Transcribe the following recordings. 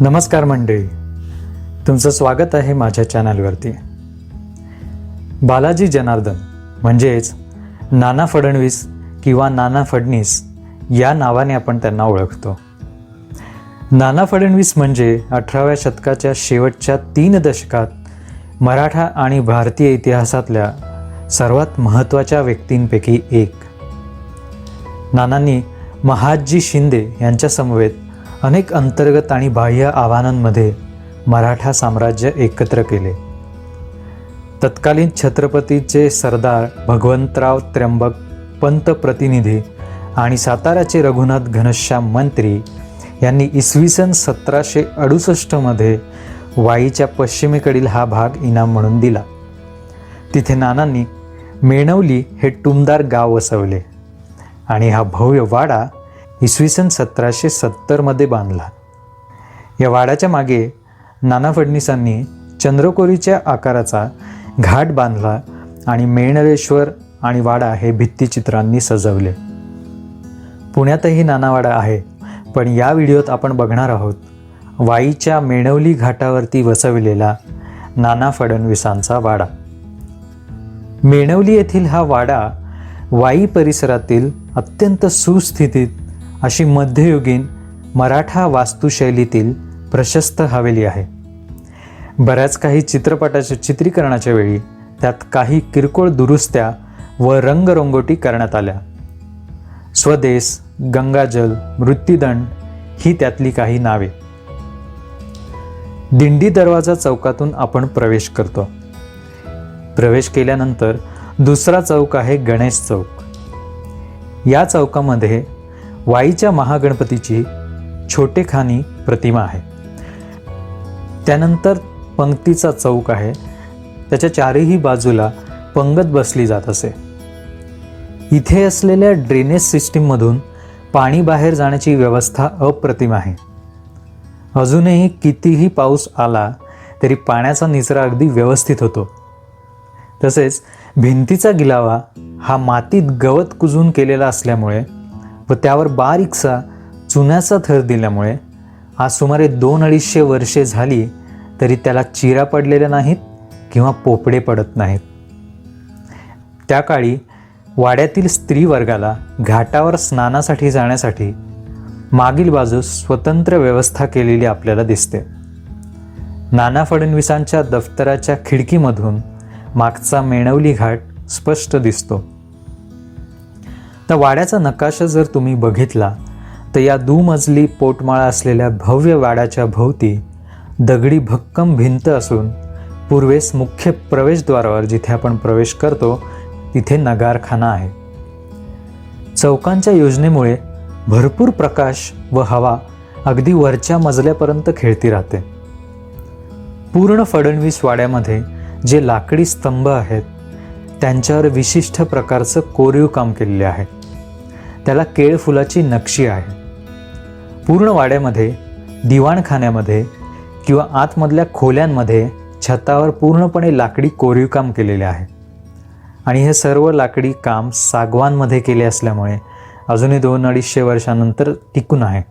नमस्कार मंडळी. तुमचं स्वागत आहे माझ्या चॅनलवरती. बालाजी जनार्दन म्हणजेच नाना फडणवीस किंवा नाना फडणीस या नावाने आपण त्यांना ओळखतो. नाना फडणवीस म्हणजे अठराव्या शतकाच्या शेवटच्या तीन दशकात मराठा आणि भारतीय इतिहासातल्या सर्वात महत्त्वाच्या व्यक्तींपैकी एक. नानांनी महादजी शिंदे यांच्यासमवेत अनेक अंतर्गत आणि बाह्य आव्हानांमध्ये मराठा साम्राज्य एकत्र केले. तत्कालीन छत्रपतीचे सरदार भगवंतराव त्र्यंबक पंत प्रतिनिधी आणि साताऱ्याचे रघुनाथ घनश्याम मंत्री यांनी इसवी सन सतराशे अडुसष्टमध्ये वाईच्या पश्चिमेकडील हा भाग इनाम म्हणून दिला. तिथे नानांनी मेणवली हे टुमदार गाव वसवले आणि हा भव्य वाडा इसवी सन सतराशे सत्तरमध्ये बांधला. या वाड्याच्या मागे नाना फडणीसांनी चंद्रकोरीच्या आकाराचा घाट बांधला आणि मेणरेश्वर आणि वाडा हे भित्तिचित्रांनी सजवले. पुण्यातही नानावाडा आहे पण या व्हिडिओत आपण बघणार आहोत वाईच्या मेणवली घाटावरती वसविलेला नाना फडणवीसांचा वाडा. मेणवली येथील हा वाडा वाई परिसरातील अत्यंत सुस्थितीत अशी मध्ययुगीन मराठा वास्तुशैलीतील प्रशस्त हवेली आहे. बऱ्याच काही चित्रपटाच्या चित्रीकरणाच्या वेळी त्यात काही किरकोळ दुरुस्त्या व रंगरंगोटी करण्यात आल्या. स्वदेश गंगाजल मृत्यूदंड ही त्यातली काही नावे. दिंडी दरवाजा चौकातून आपण प्रवेश करतो. प्रवेश केल्यानंतर दुसरा चौक आहे गणेश चौक. या चौकामध्ये वाईच्या महागणपतीची छोटेखानी प्रतिमा आहे. त्यानंतर पंक्तीचा चौक आहे. त्याच्या चारही बाजूला पंगत बसली जात असे. इथे असलेल्या ड्रेनेज सिस्टीममधून पाणी बाहेर जाण्याची व्यवस्था अप्रतिम आहे. अजूनही कितीही पाऊस आला तरी पाण्याचा निचरा अगदी व्यवस्थित होतो. तसेच भिंतीचा गिलावा हा मातीत गवत कुजून केलेला असल्यामुळे व त्यावर बारीकसा चुन्याचा थर दिल्यामुळे आज सुमारे दोन अडीचशे वर्षे झाली तरी त्याला चिरा पडलेल्या नाहीत किंवा पोपडे पडत नाहीत. त्या काळी वाड्यातील स्त्री वर्गाला घाटावर स्नानासाठी जाण्यासाठी मागील बाजूस स्वतंत्र व्यवस्था केलेली आपल्याला दिसते. नाना फडणवीसांच्या दफ्तराच्या खिडकीमधून मागचा मेणवली घाट स्पष्ट दिसतो. त्या वाड्याचा नकाशा जर तुम्ही बघितला तर या दुमजली पोटमाळा असलेल्या भव्य वाड्याच्या भोवती दगडी भक्कम भिंत असून पूर्वेस मुख्य प्रवेशद्वारावर जिथे आपण प्रवेश करतो तिथे नगारखाना आहे. चौकांच्या योजनेमुळे भरपूर प्रकाश व हवा अगदी वरच्या मजल्यापर्यंत खेळती राहते. पूर्ण फडणवीस वाड्यामध्ये जे लाकडी स्तंभ आहेत त्यांच्यावर विशिष्ट प्रकारचं कोरीव काम केलेले आहे. त्याला केळफुलाची नक्षी आहे. पूर्ण वाड्यामध्ये दिवाणखान्यामध्ये किंवा आतमधल्या खोल्यांमध्ये छतावर पूर्णपणे लाकडी कोरीवकाम केलेले आहे. आणि हे सर्व लाकडी काम सागवानमध्ये केले असल्यामुळे अजूनही दोन अडीचशे वर्षानंतर टिकून आहे.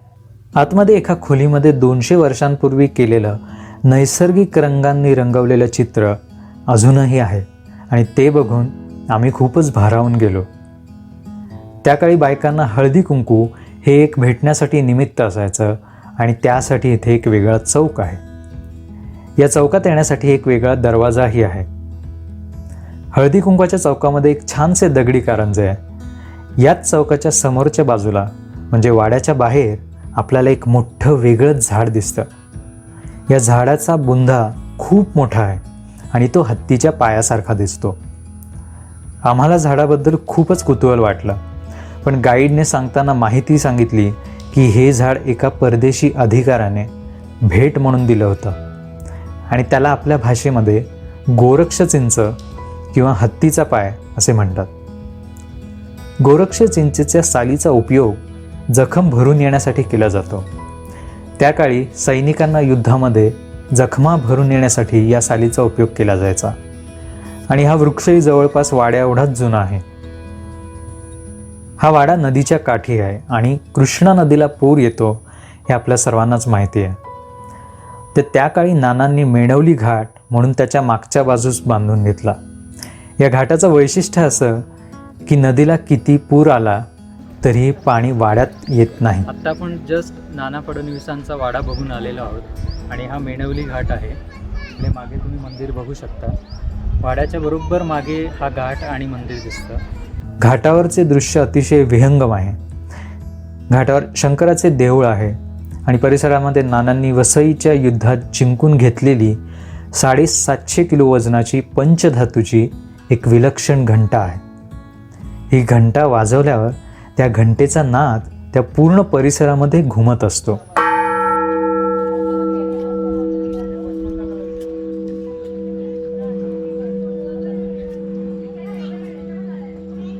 आतमध्ये एका खोलीमध्ये दोनशे वर्षांपूर्वी केलेलं नैसर्गिक रंगांनी रंगवलेलं चित्र अजूनही आहे. आणि ते बघून आम्ही खूपच भारावून गेलो. त्या काळी बायकांना हळदी कुंकू हे एक भेटण्यासाठी निमित्त असायचं आणि त्यासाठी इथे एक वेगळा चौक आहे. या चौकात येण्यासाठी एक वेगळा दरवाजाही आहे. हळदी कुंकवाच्या चौकामध्ये एक छानसे दगडी कारंजे आहे. याच चौकाच्या समोरच्या बाजूला म्हणजे वाड्याच्या बाहेर आपल्याला एक मोठं वेगळंच झाड दिसतं. या झाडाचा बुंधा खूप मोठा आहे आणि तो हत्तीच्या पायासारखा दिसतो. आम्हाला झाडाबद्दल खूपच कुतूहल वाटलं. पण गाईडने सांगताना माहिती सांगितली की हे झाड एका परदेशी अधिकाराने भेट म्हणून दिलं होतं. आणि त्याला आपल्या भाषेमध्ये गोरक्ष चिंच किंवा हत्तीचा पाय असे म्हणतात. गोरक्ष चिंचेच्या सालीचा उपयोग जखम भरून येण्यासाठी केला जातो. त्या काळी सैनिकांना युद्धामध्ये जखमा भरून येण्यासाठी या सालीचा उपयोग केला जायचा. आणि हा वृक्षही जवळपास वाड्या एवढाच जुना आहे. हा वाडा नदीच्या काठी आहे आणि कृष्णा नदीला पूर येतो हे आपल्या सर्वांनाच माहिती आहे. तर त्या काळी नानांनी मेणवली घाट म्हणून त्याच्या मागच्या बाजूस बांधून घेतला. या घाटाचं वैशिष्ट्य असं की नदीला किती पूर आला तरीही पाणी वाड्यात येत नाही. आत्ता आपण जस्ट नाना फडणवीसांचा वाडा बघून आलेलो आहोत आणि हा मेणवली घाट आहे. आणि मागे तुम्ही मंदिर बघू शकता. वाड्याच्या बरोबर मागे हा घाट आणि मंदिर दिसतं. घाटावरचे दृश्य अतिशय विहंगम आहे. घाटावर शंकराचे देऊळ आहे आणि परिसरामध्ये नानांनी वसईच्या युद्धात जिंकून घेतलेली साडेसातशे किलो वजनाची पंचधातूची एक विलक्षण घंटा आहे. ही घंटा वाजवल्यावर त्या घंटेचा नाद त्या पूर्ण परिसरामध्ये घुमत असतो.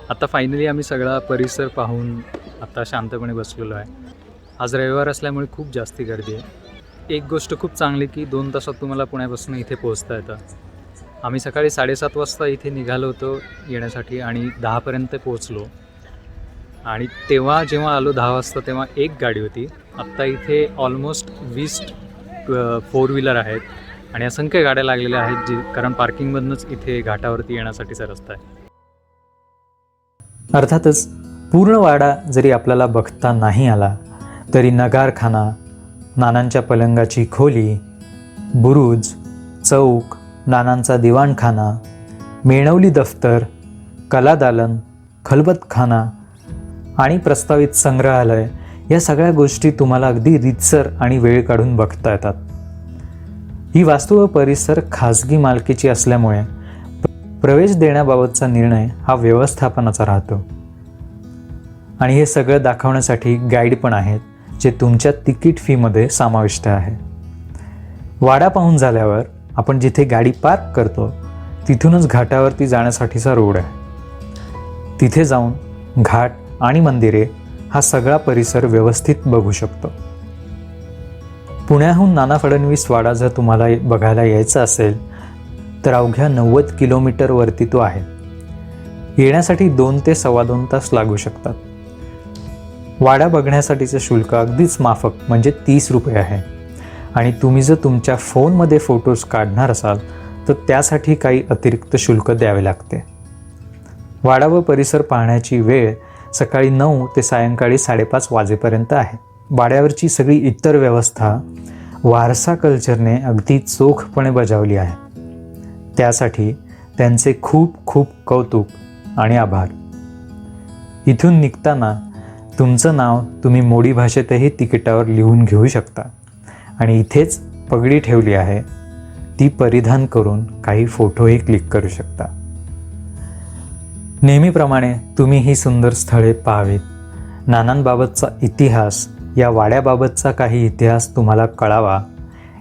आता फायनली आम्ही सगळा परिसर पाहून आता शांतपणे बसलेलो आहे. आज रविवार असल्यामुळे खूप जास्ती गर्दी आहे. एक गोष्ट खूप चांगली की दोन तासात तुम्हाला पुण्यापासून इथे पोहोचता येतं. आम्ही सकाळी साडेसात वाजता इथे निघालो होतो येण्यासाठी आणि दहापर्यंत पोहोचलो. आणि तेव्हा जेव्हा आलो दहा वाजता तेव्हा एक गाडी होती. आत्ता इथे ऑलमोस्ट वीस फोर व्हीलर आहेत. आणि असंख्य गाड्या लागलेल्या आहेत जी कारण पार्किंगमधूनच इथे घाटावरती येण्यासाठीचा रस्ता आहे. अर्थातच पूर्ण वाडा जरी आपल्याला बघता नाही आला तरी नगारखाना नानांच्या पलंगाची खोली बुरुज चौक नानांचा दिवाणखाना मेणवली दफ्तर कलादालन खलबतखाना आणि प्रस्तावित संग्रहालय या सगळ्या गोष्टी तुम्हाला अगदी रितसर आणि वेळ काढून बघता येतात. ही वास्तू व परिसर खाजगी मालकीची असल्यामुळे प्रवेश देण्याबाबतचा निर्णय हा व्यवस्थापनाचा राहतो. आणि हे सगळं दाखवण्यासाठी गाईड पण आहेत जे तुमच्या तिकीट फीमध्ये समाविष्ट आहे. वाडा पाहून झाल्यावर आपण जिथे गाडी पार्क करतो तिथूनच घाटावरती जाण्यासाठीचा रोड आहे. तिथे जाऊन घाट आणि मंदिरे हा सगळा परिसर व्यवस्थित बघू शकतो. पुण्याहून नाना फडणवीस वाडा जर तुम्हाला बघायला यायचा असेल तर अवघ्या नव्वद किलोमीटरवरती तो आहे. येण्यासाठी दोन ते सव्वा दोन तास लागू शकतात. वाडा बघण्यासाठीचं शुल्क अगदीच माफक म्हणजे तीस रुपये आहे. आणि तुम्ही जर तुमच्या फोनमध्ये फोटोज काढणार असाल तर त्यासाठी काही अतिरिक्त शुल्क द्यावे लागते. वाडा व परिसर पाहण्याची वेळ सकाळी नऊ ते सायंकाळी साडेपाच वाजेपर्यंत आहे. वाड्यावरची सगळी इतर व्यवस्था वारसा कल्चरने अगदी चोखपणे बजावली आहे. त्यासाठी त्यांचे खूप खूप कौतुक आणि आभार. इथून निघताना तुमचं नाव तुम्ही मोडी भाषेतही तिकिटावर लिहून घेऊ शकता. आणि इथेच पगडी ठेवली आहे. ती परिधान करून काही फोटोही क्लिक करू शकता. नेहमीप्रमाणे तुम्ही ही सुंदर स्थळे पाहावीत. नानांबाबतचा इतिहास या वाड्याबाबतचा काही इतिहास तुम्हाला कळावा.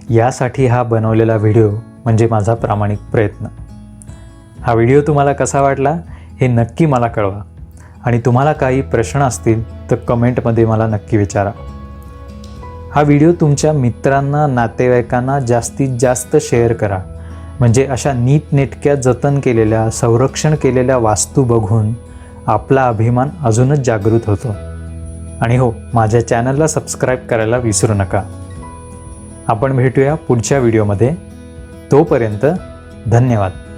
यासाठी हा बनवलेला व्हिडिओ म्हणजे माझा प्रामाणिक प्रयत्न. हा व्हिडिओ तुम्हाला कसा वाटला हे नक्की मला कळवा. आणि तुम्हाला काही प्रश्न असतील तर कमेंटमध्ये मला नक्की विचारा. हा व्हिडिओ तुमच्या मित्रांना नातेवाईकांना जास्तीत जास्त शेअर करा. म्हणजे अशा नीटनेटक्या जतन केलेल्या संरक्षण केलेल्या वास्तू बघून आपला अभिमान अजूनच जागृत होतो. आणि हो माझ्या चॅनलला सबस्क्राईब करायला विसरू नका. आपण भेटूया पुढच्या व्हिडिओमध्ये. तोपर्यंत धन्यवाद.